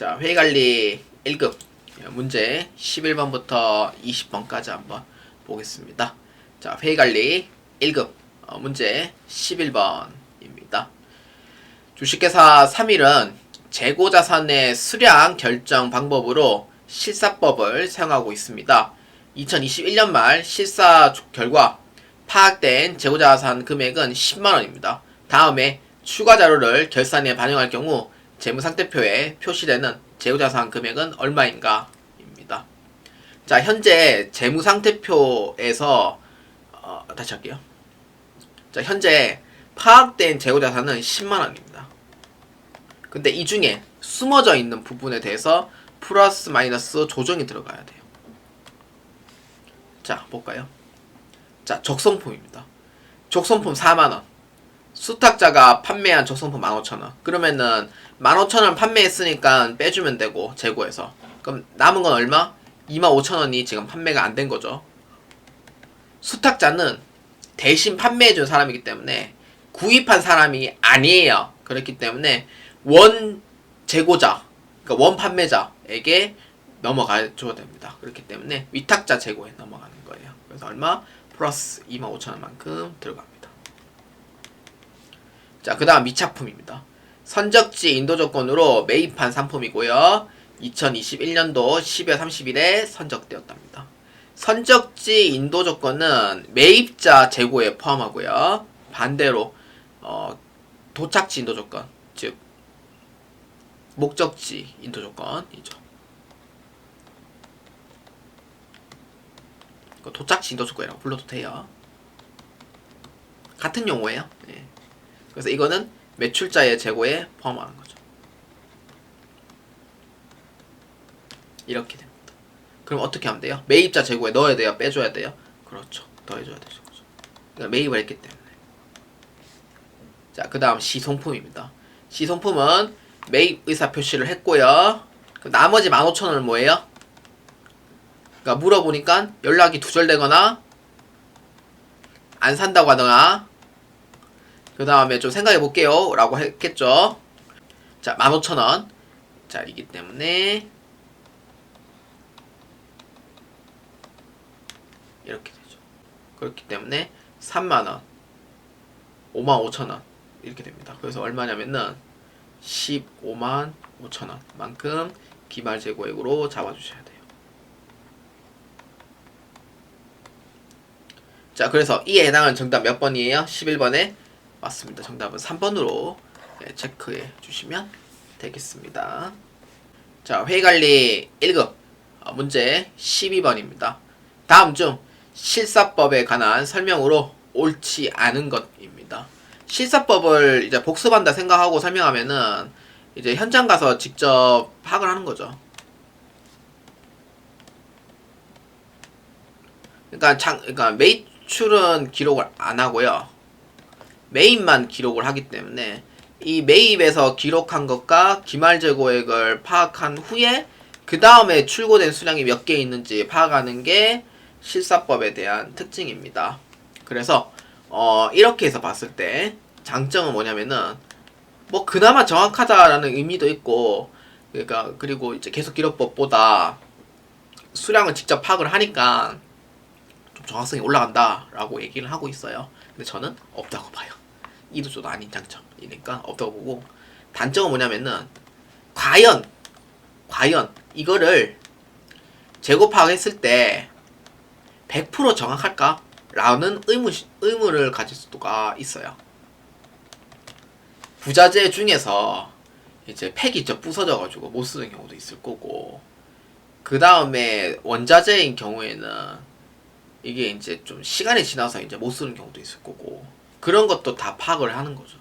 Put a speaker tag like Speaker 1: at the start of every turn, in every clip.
Speaker 1: 자, 회의관리 1급 문제 11번부터 20번까지 한번 보겠습니다. 자, 회의관리 1급 어, 문제 11번입니다. 주식회사 3일은 재고자산의 수량 결정 방법으로 실사법을 사용하고 있습니다. 2021년 말 실사 결과 파악된 재고자산 금액은 10만원입니다. 다음에 추가 자료를 결산에 반영할 경우 재무상태표에 표시되는 재고자산 금액은 얼마인가? 입니다. 자, 현재 재무상태표에서 어, 다시 할게요. 자, 현재 파악된 재고자산은 10만 원입니다. 근데 이 중에 숨어져 있는 부분에 대해서 플러스 마이너스 조정이 들어가야 돼요. 자, 볼까요? 자, 적성품입니다. 적성품 4만 원. 수탁자가 판매한 적성품 15,000원. 그러면은 15,000원 판매했으니까 빼주면 되고 재고에서. 그럼 남은 건 얼마? 25,000원이 지금 판매가 안 된 거죠. 수탁자는 대신 판매해준 사람이기 때문에 구입한 사람이 아니에요. 그렇기 때문에 원 재고자, 그러니까 원 판매자에게 넘어가 줘야 됩니다. 그렇기 때문에 위탁자 재고에 넘어가는 거예요. 그래서 얼마? 플러스 25,000원만큼 들어갑니다. 자, 그 다음 미착품입니다. 선적지 인도 조건으로 매입한 상품이고요. 2021년도 12월 30일에 선적되었답니다. 선적지 인도 조건은 매입자 재고에 포함하고요. 반대로 어, 도착지 인도 조건, 즉 목적지 인도 조건이죠. 도착지 인도 조건이라고 불러도 돼요. 같은 용어예요. 예. 그래서 이거는 매출자의 재고에 포함하는 거죠. 이렇게 됩니다. 그럼 어떻게 하면 돼요? 매입자 재고에 넣어야 돼요? 빼줘야 돼요? 그렇죠. 더해줘야 되죠. 그죠? 그러니까 매입을 했기 때문에. 자, 그 다음 시송품입니다. 시송품은 매입 의사 표시를 했고요. 그 나머지 15,000원은 뭐예요? 그러니까 물어보니까 연락이 두절되거나 안 산다고 하거나 그 다음에 좀 생각해 볼게요. 라고 했겠죠? 자 15,000원. 짜리기 때문에 이렇게 되죠. 그렇기 때문에 3만원. 55,000원. 이렇게 됩니다. 그래서 얼마냐면은 15만 5천원. 만큼 기말 재고액으로 잡아주셔야 돼요. 자 그래서 이에 해당하는 정답 몇 번이에요? 11번에 맞습니다. 정답은 3번으로 체크해 주시면 되겠습니다. 자, 회의관리 1급 어, 문제 12번입니다. 다음 중 실사법에 관한 설명으로 옳지 않은 것입니다. 실사법을 이제 복습한다 생각하고 설명하면은 이제 현장 가서 직접 파악을 하는 거죠. 그러니까 장, 그러니까 매출은 기록을 안 하고요. 매입만 기록을 하기 때문에 이 매입에서 기록한 것과 기말 재고액을 파악한 후에 그 다음에 출고된 수량이 몇 개 있는지 파악하는 게 실사법에 대한 특징입니다. 그래서 어 이렇게 해서 봤을 때 장점은 뭐냐면은 뭐 그나마 정확하다라는 의미도 있고 그러니까 그리고 이제 계속 기록법보다 수량을 직접 파악을 하니까 좀 정확성이 올라간다라고 얘기를 하고 있어요. 근데 저는 없다고 봐요. 이도저도 아닌 장점이니까 없다고 보고 단점은 뭐냐면은 과연 과연 이거를 재고 파악했을 때 100% 정확할까? 라는 의문, 의문을 가질 수가 있어요. 부자재 중에서 이제 팩이 저 부서져가지고 못 쓰는 경우도 있을 거고, 그 다음에 원자재인 경우에는 이게 이제 좀 시간이 지나서 이제 못 쓰는 경우도 있을 거고, 그런 것도 다 파악을 하는 거죠.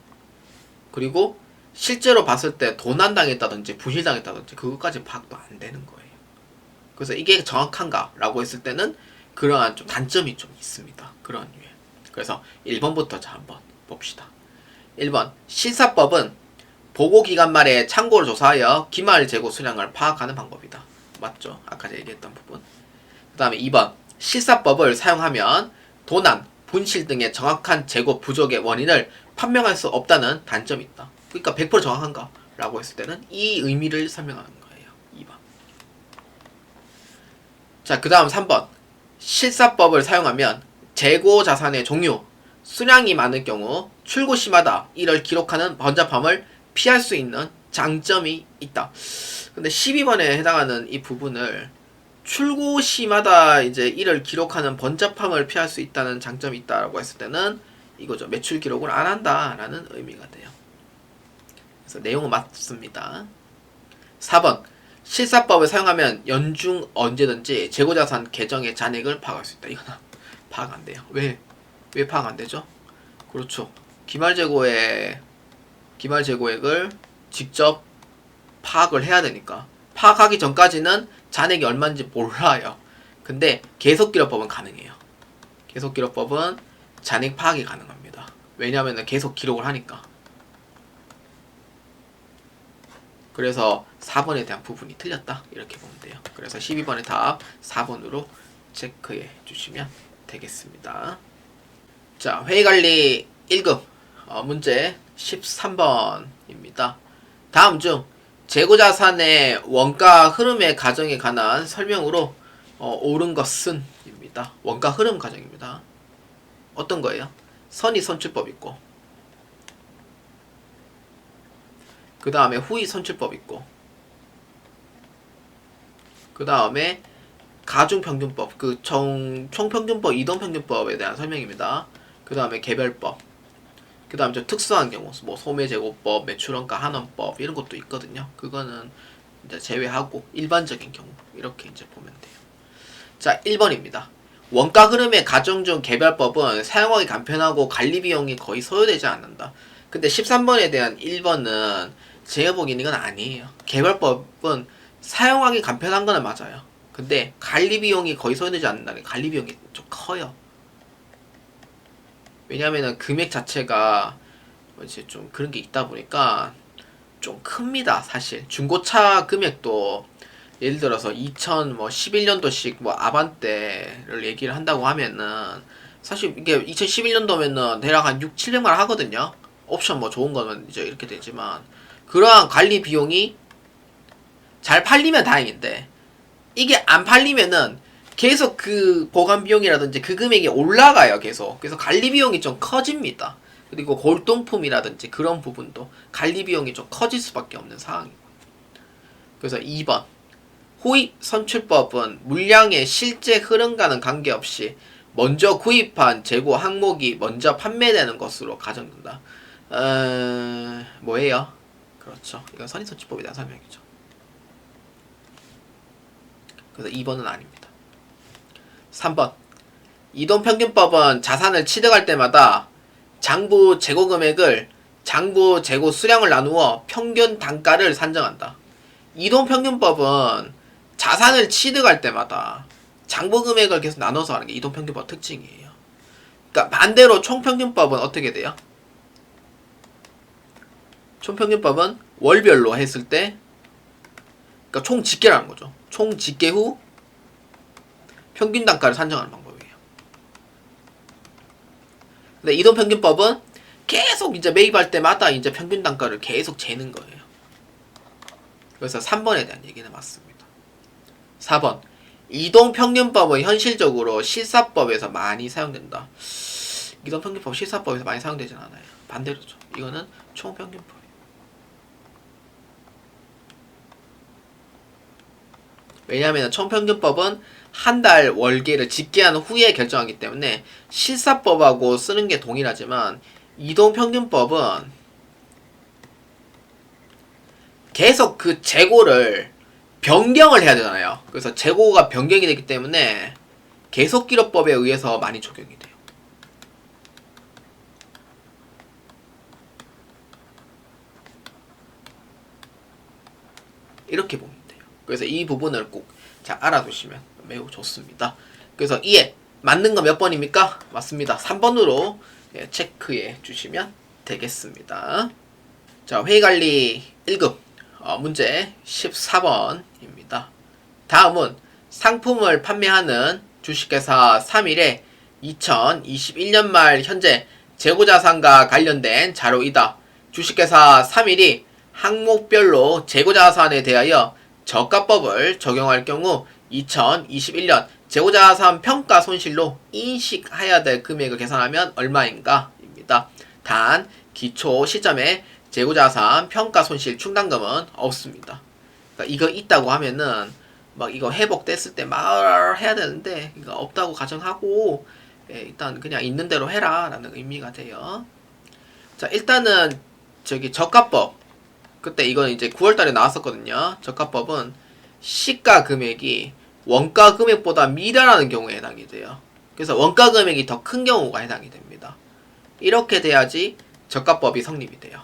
Speaker 1: 그리고 실제로 봤을 때 도난당했다든지 부실당했다든지 그것까지 파악도 안 되는 거예요. 그래서 이게 정확한가라고 했을 때는 그러한 좀 단점이 좀 있습니다. 그런 류에. 그래서 1번부터 자 한번 봅시다. 1번 실사법은 보고 기간 말에 참고를 조사하여 기말 재고 수량을 파악하는 방법이다. 맞죠? 아까 얘기했던 부분. 그 다음에 2번 실사법을 사용하면 도난, 분실 등의 정확한 재고 부족의 원인을 판명할 수 없다는 단점이 있다. 그러니까 100% 정확한가? 라고 했을 때는 이 의미를 설명하는 거예요. 2번. 자, 그 다음 3번. 실사법을 사용하면 재고 자산의 종류, 수량이 많을 경우 출고 심하다 이를 기록하는 번잡함을 피할 수 있는 장점이 있다. 근데 12번에 해당하는 이 부분을 출고 시마다 이제 이를 기록하는 번잡함을 피할 수 있다는 장점이 있다라고 했을 때는 이거죠. 매출 기록을 안 한다라는 의미가 돼요. 그래서 내용은 맞습니다. 4번. 실사법을 사용하면 연중 언제든지 재고자산 계정의 잔액을 파악할 수 있다. 이거는 파악 안 돼요. 왜? 왜 파악 안 되죠? 그렇죠. 기말 재고의 기말 재고액을 직접 파악을 해야 되니까 파악하기 전까지는 잔액이 얼마인지 몰라요. 근데 계속 기록법은 가능해요. 계속 기록법은 잔액 파악이 가능합니다. 왜냐하면 계속 기록을 하니까. 그래서 4번에 대한 부분이 틀렸다. 이렇게 보면 돼요. 그래서 12번의 답 4번으로 체크해 주시면 되겠습니다. 자, 회의관리 1급 어, 문제 13번입니다. 다음 중 재고자산의 원가 흐름의 가정에 관한 설명으로 어, 옳은 것은 입니다. 원가 흐름 가정입니다. 어떤 거예요? 선의 선출법 있고 그 다음에 후의 선출법 있고 그 다음에 가중평균법 그 총, 총평균법 이동평균법에 대한 설명입니다. 그 다음에 개별법 그 다음 좀 특수한 경우 뭐 소매제고법, 매출원가 한원법 이런 것도 있거든요. 그거는 이제 제외하고 일반적인 경우 이렇게 이제 보면 돼요. 자 1번입니다. 원가 흐름의 가정 중 개별법은 사용하기 간편하고 관리 비용이 거의 소요되지 않는다. 근데 13번에 대한 1번은 제가 보기에는 이건 아니에요. 개별법은 사용하기 간편한 거는 맞아요. 근데 관리 비용이 거의 소요되지 않는다는 관리 비용이 좀 커요. 왜냐면은 금액 자체가 이제 좀 그런 게 있다 보니까 좀 큽니다. 사실 중고차 금액도 예를 들어서 2011년도식 뭐 아반떼를 얘기를 한다고 하면은 사실 이게 2011년도면은 대략 한 6, 700만 원 하거든요. 옵션 뭐 좋은 거는 이제 이렇게 되지만 그러한 관리 비용이 잘 팔리면 다행인데 이게 안 팔리면은 계속 그 보관 비용이라든지 그 금액이 올라가요 계속. 그래서 관리 비용이 좀 커집니다. 그리고 골동품이라든지 그런 부분도 관리 비용이 좀 커질 수밖에 없는 상황이고 그래서 2번 후입 선출법은 물량의 실제 흐름과는 관계없이 먼저 구입한 재고 항목이 먼저 판매되는 것으로 가정된다. 어... 뭐예요? 그렇죠. 이건 선입선출법에 대한 설명이죠. 그래서 2번은 아닙니다 3번 이동평균법은 자산을 취득할 때마다 장부 재고 금액을 장부 재고 수량을 나누어 평균 단가를 산정한다. 이동평균법은 자산을 취득할 때마다 장부 금액을 계속 나눠서 하는 게 이동평균법 특징이에요. 그러니까 반대로 총평균법은 어떻게 돼요? 총평균법은 월별로 했을 때 그러니까 총 집계라는 거죠. 총 집계 후 평균 단가를 산정하는 방법이에요. 근데 이동 평균법은 계속 이제 매입할 때마다 이제 평균 단가를 계속 재는 거예요. 그래서 3번에 대한 얘기는 맞습니다. 4번. 이동 평균법은 현실적으로 실사법에서 많이 사용된다. 이동 평균법 실사법에서 많이 사용되진 않아요. 반대로죠. 이거는 총평균법. 왜냐하면 총평균법은 한 달 월계를 집계한 후에 결정하기 때문에 실사법하고 쓰는 게 동일하지만 이동평균법은 계속 그 재고를 변경을 해야 되잖아요. 그래서 재고가 변경이 되기 때문에 계속 기록법에 의해서 많이 적용이 돼요. 이렇게 보면 돼요. 그래서 이 부분을 꼭 잘 알아두시면 매우 좋습니다. 그래서 이에 맞는 거 몇 번입니까? 맞습니다. 3번으로 예, 체크해 주시면 되겠습니다. 자, 회의관리 1급 어, 문제 14번입니다. 다음은 상품을 판매하는 주식회사 3일에 2021년 말 현재 재고자산과 관련된 자료이다. 주식회사 3일이 항목별로 재고자산에 대하여 저가법을 적용할 경우 2021년 재고자산 평가 손실로 인식해야 될 금액을 계산하면 얼마인가? 입니다. 단 기초 시점에 재고자산 평가 손실 충당금은 없습니다. 그러니까 이거 있다고 하면은 막 이거 회복됐을 때 말 해야 되는데 이거 없다고 가정하고 예, 일단 그냥 있는 대로 해라라는 의미가 돼요. 자 일단은 저기 저가법 그때 이건 이제 9월달에 나왔었거든요. 저가법은 시가 금액이 원가 금액보다 미달하는 경우에 해당이 돼요. 그래서 원가 금액이 더 큰 경우가 해당이 됩니다. 이렇게 돼야지 저가법이 성립이 돼요.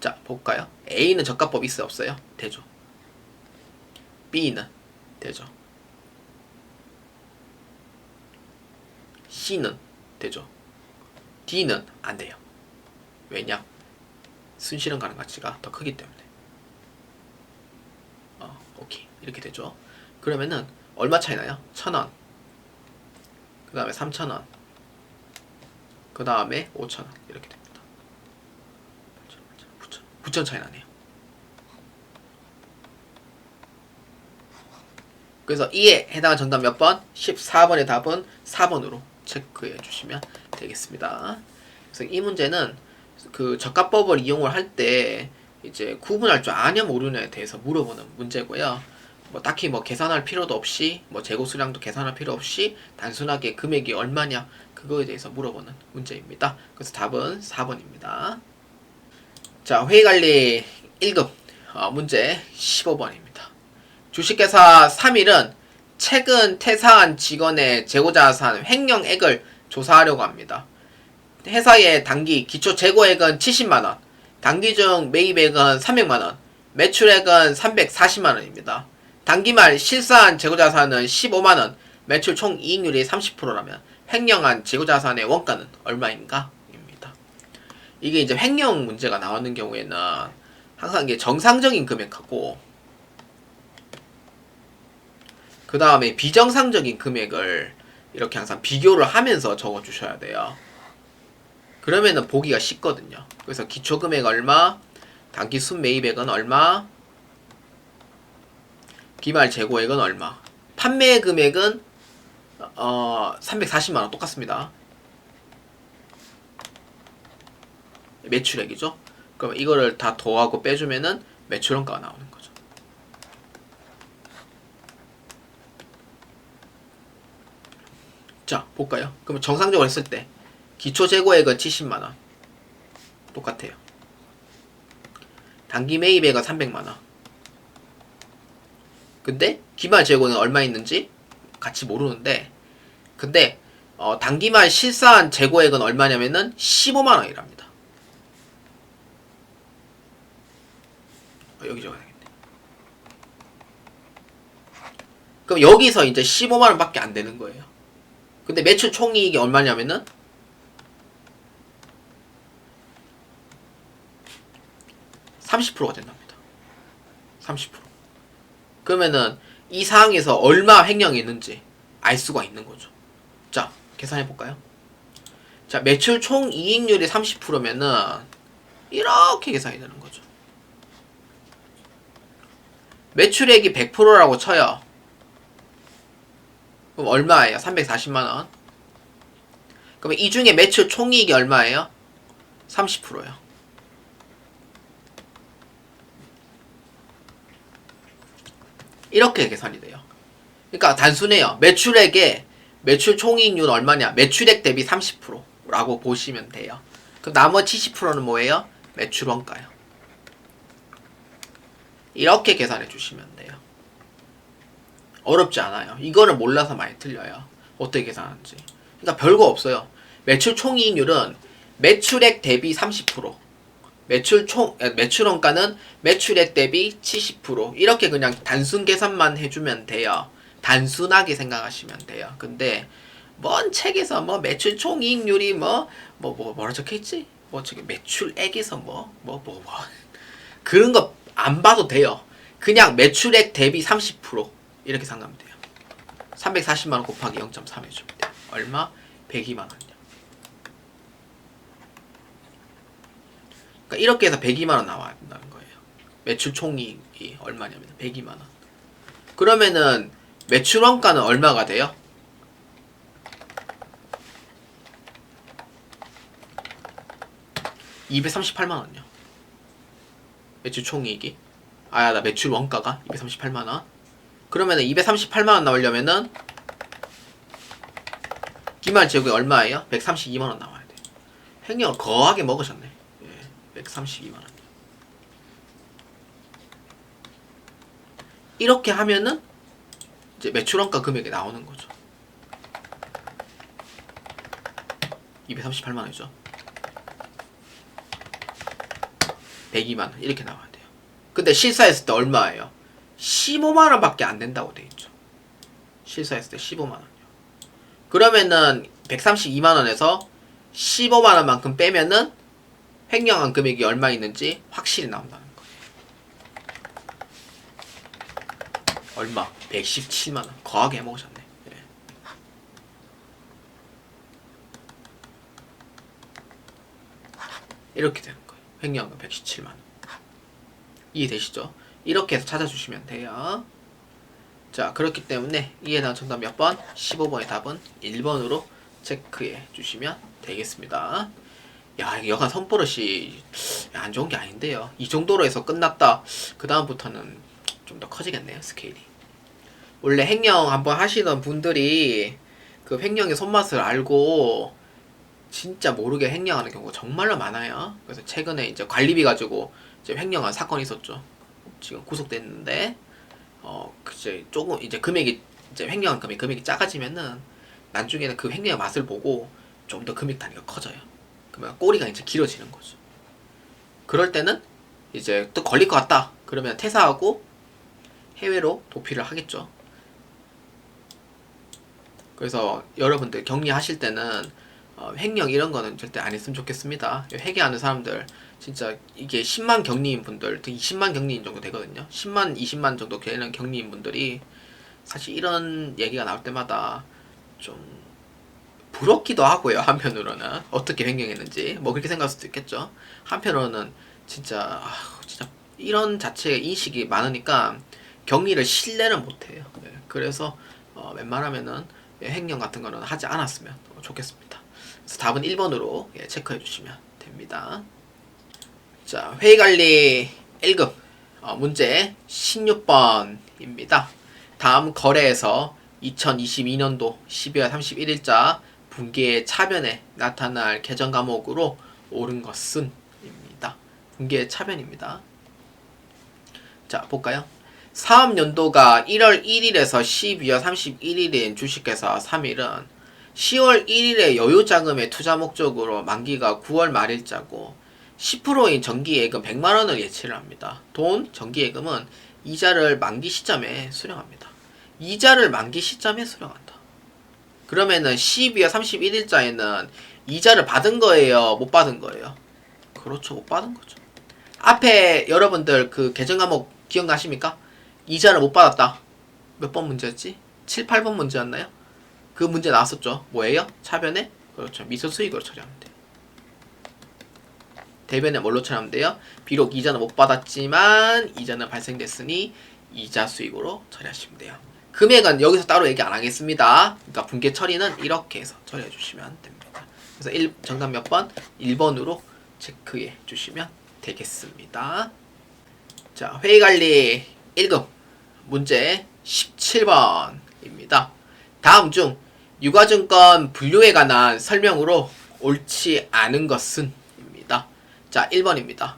Speaker 1: 자 볼까요? A는 저가법 있어요 없어요? 되죠. B는 되죠. C는 되죠. D는 안 돼요. 왜냐? 순실현 가능 가치가 더 크기 때문에. 어, 오케이. 이렇게 되죠. 그러면은 얼마 차이 나요? 천 원. 그 다음에 삼천 원. 그 다음에 오천 원. 이렇게 됩니다. 9천, 9천 차이 나네요. 그래서 이에 해당하는 정답 몇 번? 14번의 답은 4번으로 체크해 주시면 되겠습니다. 그래서 이 문제는 그 저가법을 이용을 할때 이제 구분할 줄 아냐 모르냐에 대해서 물어보는 문제고요. 뭐 딱히 뭐 계산할 필요도 없이 뭐 재고 수량도 계산할 필요 없이 단순하게 금액이 얼마냐 그거에 대해서 물어보는 문제입니다. 그래서 답은 4번입니다. 자, 회의 관리 1급 어, 문제 15번입니다. 주식회사 3일은 최근 퇴사한 직원의 재고자산 횡령액을 조사하려고 합니다. 회사의 단기 기초 재고액은 70만원, 단기 중 매입액은 300만원, 매출액은 340만원입니다. 단기말 실사한 재고자산은 15만원, 매출 총 이익률이 30%라면 횡령한 재고자산의 원가는 얼마인가? 입니다. 이게 이제 횡령 문제가 나오는 경우에는 항상 이게 정상적인 금액하고 그 다음에 비정상적인 금액을 이렇게 항상 비교를 하면서 적어 주셔야 돼요. 그러면은 보기가 쉽거든요. 그래서 기초 금액 얼마, 단기 순 매입액은 얼마, 기말 재고액은 얼마, 판매 금액은 어 340만 원 똑같습니다. 매출액이죠. 그럼 이거를 다 더하고 빼주면은 매출원가가 나오는 거죠. 자 볼까요? 그럼 정상적으로 했을 때 기초 재고액은 70만 원 똑같아요. 단기 매입액은 300만 원. 근데 기말 재고는 얼마 있는지 같이 모르는데 근데 어, 단기말 실사한 재고액은 얼마냐면은 15만 원이랍니다. 어, 여기 적어야겠네. 그럼 여기서 이제 15만 원밖에 안 되는 거예요. 근데 매출 총이익이 얼마냐면은 30%가 된답니다. 30%. 그러면은 이 상황에서 얼마 횡령이 있는지 알 수가 있는 거죠. 자, 계산해 볼까요? 자, 매출 총 이익률이 30%면은 이렇게 계산이 되는 거죠. 매출액이 100%라고 쳐요. 그럼 얼마예요? 340만 원. 그럼 이 중에 매출 총이익이 얼마예요? 30%예요. 이렇게 계산이 돼요. 그러니까 단순해요. 매출액의 매출 총이익률 얼마냐? 매출액 대비 30%라고 보시면 돼요. 그럼 나머지 70%는 뭐예요? 매출 원가요. 이렇게 계산해 주시면 돼요. 어렵지 않아요. 이거를 몰라서 많이 틀려요. 어떻게 계산하는지. 그러니까 별거 없어요. 매출 총이익률은 매출액 대비 30%. 매출 총 에, 매출 원가는 매출액 대비 70% 이렇게 그냥 단순 계산만 해주면 돼요. 단순하게 생각하시면 돼요. 근데 뭔 책에서 뭐 매출 총이익률이 뭐 뭐 뭐 뭐, 라 적혀있지? 뭐 저기 매출액에서 뭐 뭐 뭐 뭐, 그런 거 안 봐도 돼요. 그냥 매출액 대비 30% 이렇게 생각하면 돼요. 340만 원 곱하기 0.3 해주면 돼요. 얼마? 102만 원이요. 그러니까 이렇게 해서 102만 원 나와야 된다는 거예요. 매출 총이익이 얼마냐면 102만 원. 그러면은 매출 원가는 얼마가 돼요? (238만 원요) 매출 총이익이 아야 나 매출 원가가 (238만 원) 그러면은 (238만 원) 나오려면은 기말 재고이 얼마예요? (132만 원) 나와야 돼 횡령을 거하게 먹으셨네 예, (132만 원) 이렇게 하면은 이제 매출원가 금액이 나오는 거죠. 238만 원이죠. 102만 원 이렇게 나와야 돼요. 근데 실사했을 때 얼마예요? 15만 원 밖에 안 된다고 돼 있죠. 실사했을 때 15만 원이요. 그러면은 132만 원에서 15만 원만큼 빼면은 횡령한 금액이 얼마 있는지 확실히 나온다는 거예요. 얼마? 117만 원. 거하게 해먹으셨네. 예. 이렇게 되는 거예요. 횡령금 117만 원. 이해되시죠? 이렇게 해서 찾아주시면 돼요. 자, 그렇기 때문에 이에 대한 정답 몇 번? 15번의 답은 1번으로 체크해 주시면 되겠습니다. 야, 여간 선버릇이 안 좋은 게 아닌데요. 이 정도로 해서 끝났다. 그 다음부터는 좀 더 커지겠네요, 스케일이. 원래 횡령 한번 하시던 분들이 그 횡령의 손맛을 알고 진짜 모르게 횡령하는 경우가 정말로 많아요. 그래서 최근에 이제 관리비 가지고 이제 횡령한 사건이 있었죠. 지금 구속됐는데 어 이제 조금 이제 금액이 이제 횡령한 금액 금액이 작아지면은 나중에는 그 횡령의 맛을 보고 좀 더 금액 단위가 커져요. 그러면 꼬리가 이제 길어지는 거죠. 그럴 때는 이제 또 걸릴 것 같다. 그러면 퇴사하고 해외로 도피를 하겠죠. 그래서 여러분들 격리하실 때는 어, 횡령 이런 거는 절대 안 했으면 좋겠습니다. 회계하는 사람들 진짜 이게 10만 격리인 분들, 20만 격리인 정도 되거든요. 10만, 20만 정도 되는 격리인 분들이 사실 이런 얘기가 나올 때마다 좀 부럽기도 하고요. 한편으로는 어떻게 횡령했는지 뭐 그렇게 생각할 수도 있겠죠. 한편으로는 진짜 아, 진짜 이런 자체의 인식이 많으니까 격리를 신뢰는 못해요. 네, 그래서 어, 웬만하면은 횡령 같은 거는 하지 않았으면 좋겠습니다. 그래서 답은 1번으로 예, 체크해 주시면 됩니다. 자, 회의관리 1급 어, 문제 16번입니다. 다음 거래에서 2022년도 12월 31일자 분기의 차변에 나타날 계정 과목으로 옳은 것은 입니다. 분기의 차변입니다. 자, 볼까요? 사업 연도가 1월 1일에서 12월 31일인 주식회사 3일은 10월 1일에 여유 자금의 투자 목적으로 만기가 9월 말일자고 10%인 정기예금 100만 원을 예치를 합니다. 돈, 정기예금은 이자를 만기 시점에 수령합니다. 이자를 만기 시점에 수령한다. 그러면은 12월 31일자에는 이자를 받은 거예요? 못 받은 거예요? 그렇죠. 못 받은 거죠. 앞에 여러분들 그 계정 과목 기억나십니까? 이자를 못 받았다. 몇 번 문제였지? 7, 8번 문제였나요? 그 문제 나왔었죠. 뭐예요? 차변에? 그렇죠. 미소 수익으로 처리하면 돼요. 대변에 뭘로 처리하면 돼요? 비록 이자는 못 받았지만 이자는 발생됐으니 이자 수익으로 처리하시면 돼요. 금액은 여기서 따로 얘기 안 하겠습니다. 그러니까 분계 처리는 이렇게 해서 처리해 주시면 됩니다. 그래서 1, 정답 몇 번? 1번으로 체크해 주시면 되겠습니다. 자, 회의관리 1급 문제 17번입니다. 다음 중 유가증권 분류에 관한 설명으로 옳지 않은 것은 입니다. 자, 1번입니다.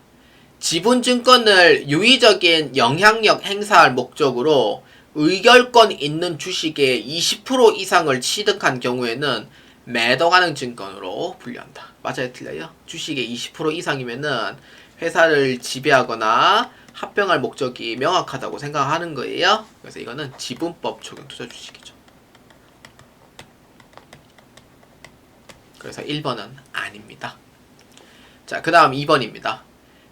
Speaker 1: 지분증권을 유의적인 영향력 행사할 목적으로 의결권 있는 주식의 20% 이상을 취득한 경우에는 매도 가능 증권으로 분류한다. 맞아요, 틀려요? 주식의 20% 이상이면은 회사를 지배하거나 합병할 목적이 명확하다고 생각하는 거예요. 그래서 이거는 지분법 적용 투자 주식이죠. 그래서 1번은 아닙니다. 자, 그 다음 2번입니다.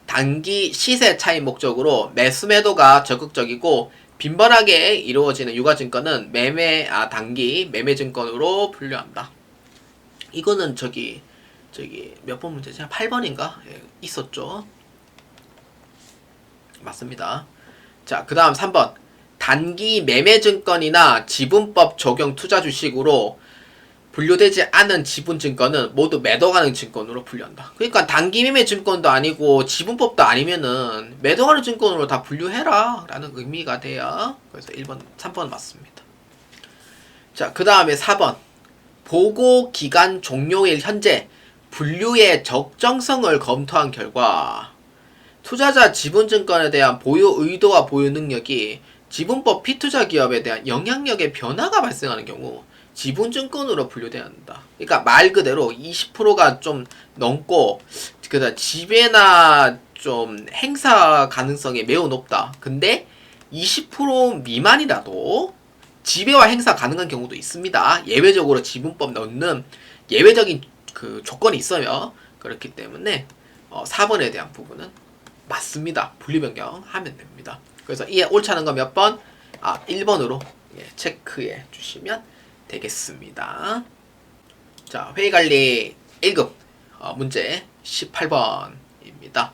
Speaker 1: 단기 시세 차이 목적으로 매수 매도가 적극적이고 빈번하게 이루어지는 유가증권은 매매 아 단기 매매 증권으로 분류한다. 이거는 저기 저기 몇 번 문제지? 8번인가? 예, 있었죠. 맞습니다. 자, 그 다음 3번. 단기 매매증권이나 지분법 적용 투자 주식으로 분류되지 않은 지분 증권은 모두 매도 가능 증권으로 분류한다. 그러니까 단기 매매 증권도 아니고 지분법도 아니면은 매도 가능 증권으로 다 분류해라 라는 의미가 돼요. 그래서 1번, 3번 맞습니다. 자, 그 다음에 4번. 보고 기간 종료일 현재 분류의 적정성을 검토한 결과 투자자 지분 증권에 대한 보유 의도와 보유 능력이 지분법 피투자 기업에 대한 영향력의 변화가 발생하는 경우 지분증권으로 분류돼야 한다. 그러니까 말 그대로 20%가 좀 넘고 그다 지배나 좀 행사 가능성이 매우 높다. 근데 20% 미만이라도 지배와 행사 가능한 경우도 있습니다. 예외적으로 지분법 넣는 예외적인 그 조건이 있어요. 그렇기 때문에 어, 4번에 대한 부분은 맞습니다. 분류 변경 하면 됩니다. 그래서 이에 옳다는 거몇 번? 아, 1번으로 예, 체크해 주시면 되겠습니다. 자, 회의관리 1급 어, 문제 18번입니다.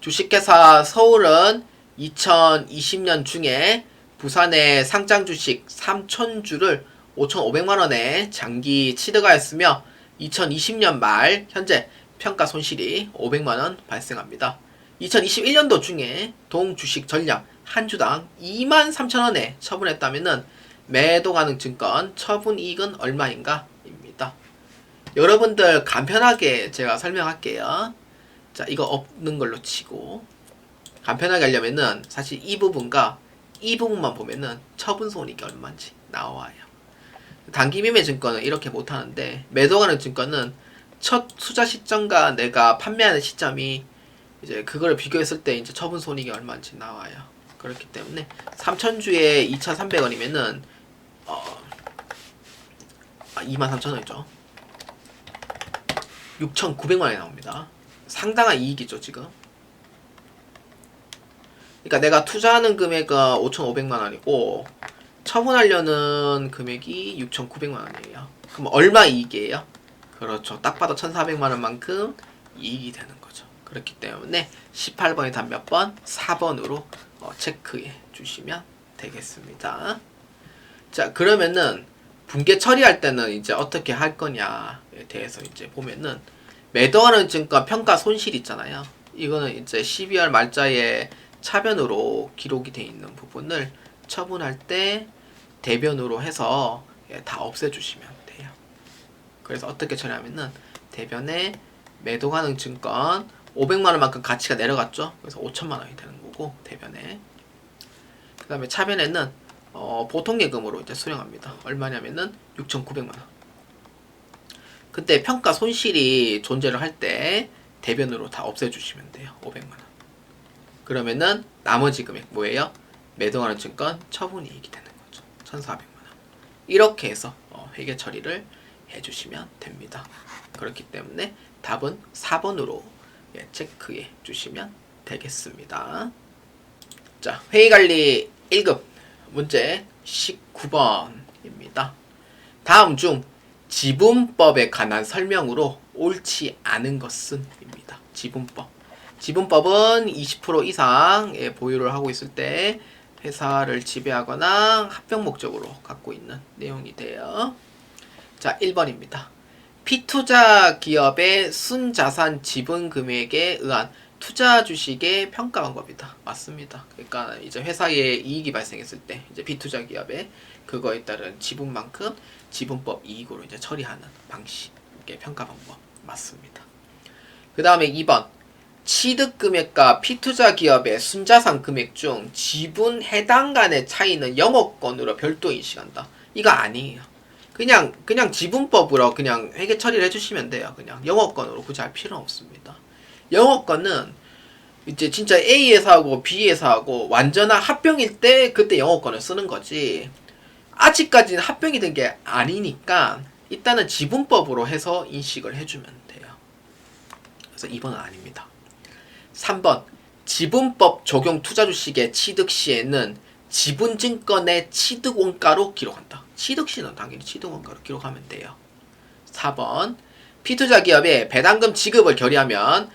Speaker 1: 주식회사 서울은 2020년 중에 부산의 상장 주식 3,000주를 5,500만원에 장기 취득하였으며 2020년 말 현재 평가 손실이 500만원 발생합니다. 2021년도 중에 동 주식 전량 한 주당 2만 3천원에 처분했다면은 매도 가능 증권 처분 이익은 얼마인가? 입니다. 여러분들 간편하게 제가 설명할게요. 자, 이거 없는 걸로 치고 간편하게 하려면은 사실 이 부분과 이 부분만 보면은 처분 손익이 얼마인지 나와요. 단기 매매 증권은 이렇게 못 하는데 매도 가능 증권은 첫 투자 시점과 내가 판매하는 시점이 이제 그걸 비교했을 때 이제 처분 손익이 얼마인지 나와요. 그렇기 때문에 3,000주에 2,300원이면은 어, 아, 23,000원이죠. 6,900만 원이 나옵니다. 상당한 이익이죠, 지금. 그러니까 내가 투자하는 금액은 5,500만 원이고 처분하려는 금액이 6,900만 원이에요. 그럼 얼마 이익이에요? 그렇죠. 딱 봐도 1,400만 원만큼 이익이 되는 거죠. 그렇기 때문에 18번이 답몇 번? 4번으로 어, 체크해 주시면 되겠습니다. 자, 그러면은 분계 처리할 때는 이제 어떻게 할 거냐에 대해서 이제 보면은 매도하는 증권 평가 손실 있잖아요. 이거는 이제 12월 말자에 차변으로 기록이 돼 있는 부분을 처분할 때 대변으로 해서 예, 다 없애주시면 돼요. 그래서 어떻게 처리하면은 대변에 매도 가능 증권 500만 원만큼 가치가 내려갔죠. 그래서 5천만 원이 되는 거고 대변에 그 다음에 차변에는 어, 보통 예금으로 이제 수령합니다. 얼마냐면은 6,900만 원. 그때 평가 손실이 존재를 할 때 대변으로 다 없애주시면 돼요. 500만 원. 그러면은 나머지 금액 뭐예요? 매도하는 증권 처분 이익이 되는 거죠. 1,400만 원. 이렇게 해서 어, 회계 처리를 해주시면 됩니다. 그렇기 때문에 답은 4번으로 예, 체크해 주시면 되겠습니다. 자, 회의관리 1급 문제 19번입니다. 다음 중 지분법에 관한 설명으로 옳지 않은 것은 입니다. 지분법. 지분법은 20% 이상의 보유를 하고 있을 때 회사를 지배하거나 합병 목적으로 갖고 있는 내용이 돼요. 자, 1번입니다. 피투자 기업의 순자산 지분 금액에 의한 투자 주식의 평가 방법이다. 맞습니다. 그러니까 이제 회사에 이익이 발생했을 때 이제 비투자 기업에 그거에 따른 지분만큼 지분법 이익으로 이제 처리하는 방식의 평가 방법 맞습니다. 그 다음에 2번 취득 금액과 피투자 기업의 순자산 금액 중 지분 해당 간의 차이는 영업권으로 별도 인식한다. 이거 아니에요. 그냥 그냥 지분법으로 그냥 회계 처리를 해주시면 돼요. 그냥 영업권으로 굳이 할 필요는 없습니다. 영업권은 이제 진짜 A 회사하고 B 회사하고 완전한 합병일 때 그때 영업권을 쓰는 거지. 아직까지는 합병이 된 게 아니니까 일단은 지분법으로 해서 인식을 해주면 돼요. 그래서 2번은 아닙니다. 3번 지분법 적용 투자 주식의 취득 시에는 지분 증권의 취득 원가로 기록한다. 취득 시는 당연히 취득 원가로 기록하면 돼요. 4번 피투자 기업에 배당금 지급을 결의하면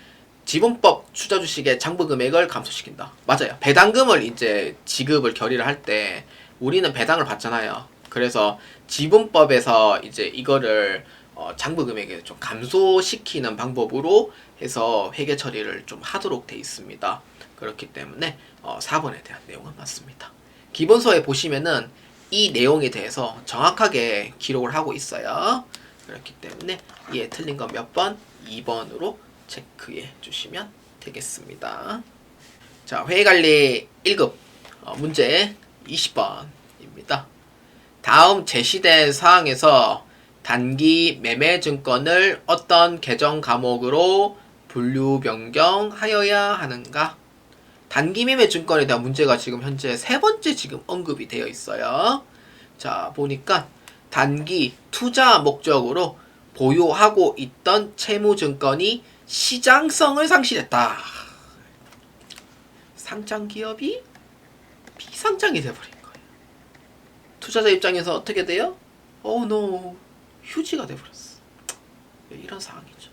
Speaker 1: 지분법 투자 주식의 장부 금액을 감소시킨다. 맞아요. 배당금을 이제 지급을 결의를 할 때 우리는 배당을 받잖아요. 그래서 지분법에서 이제 이거를 어, 장부 금액을 좀 감소시키는 방법으로 해서 회계 처리를 좀 하도록 돼 있습니다. 그렇기 때문에 어, 4번에 대한 내용은 맞습니다. 기본서에 보시면은 이 내용에 대해서 정확하게 기록을 하고 있어요. 그렇기 때문에 이에 틀린 건 몇 번? 2번으로 체크해 주시면 되겠습니다. 자, 회계관리 1급 어, 문제 20번입니다. 다음 제시된 사항에서 단기 매매 증권을 어떤 계정 과목으로 분류 변경하여야 하는가? 단기 매매 증권에 대한 문제가 지금 현재 세 번째 지금 언급이 되어 있어요. 자, 보니까 단기 투자 목적으로 보유하고 있던 채무 증권이 시장성을 상실했다. 상장 기업이 비상장이 돼버린 거예요. 투자자 입장에서 어떻게 돼요? 어, 노 휴지가 돼버렸어. 이런 상황이죠.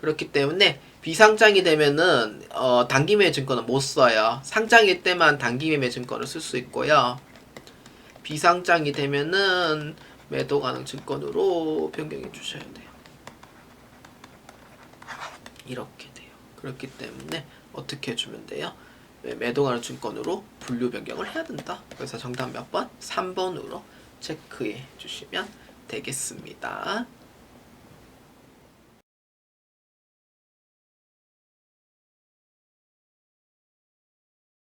Speaker 1: 그렇기 때문에 비상장이 되면은 어, 단기 매매 증권은 못 써요. 상장일 때만 단기 매매 증권을 쓸 수 있고요. 비상장이 되면은 매도 가능 증권으로 변경해 주셔야 돼요. 이렇게 돼요. 그렇기 때문에 어떻게 해주면 돼요? 매- 매도 가능 증권으로 분류 변경을 해야 된다. 그래서 정답 몇 번? 3번으로 체크해 주시면 되겠습니다.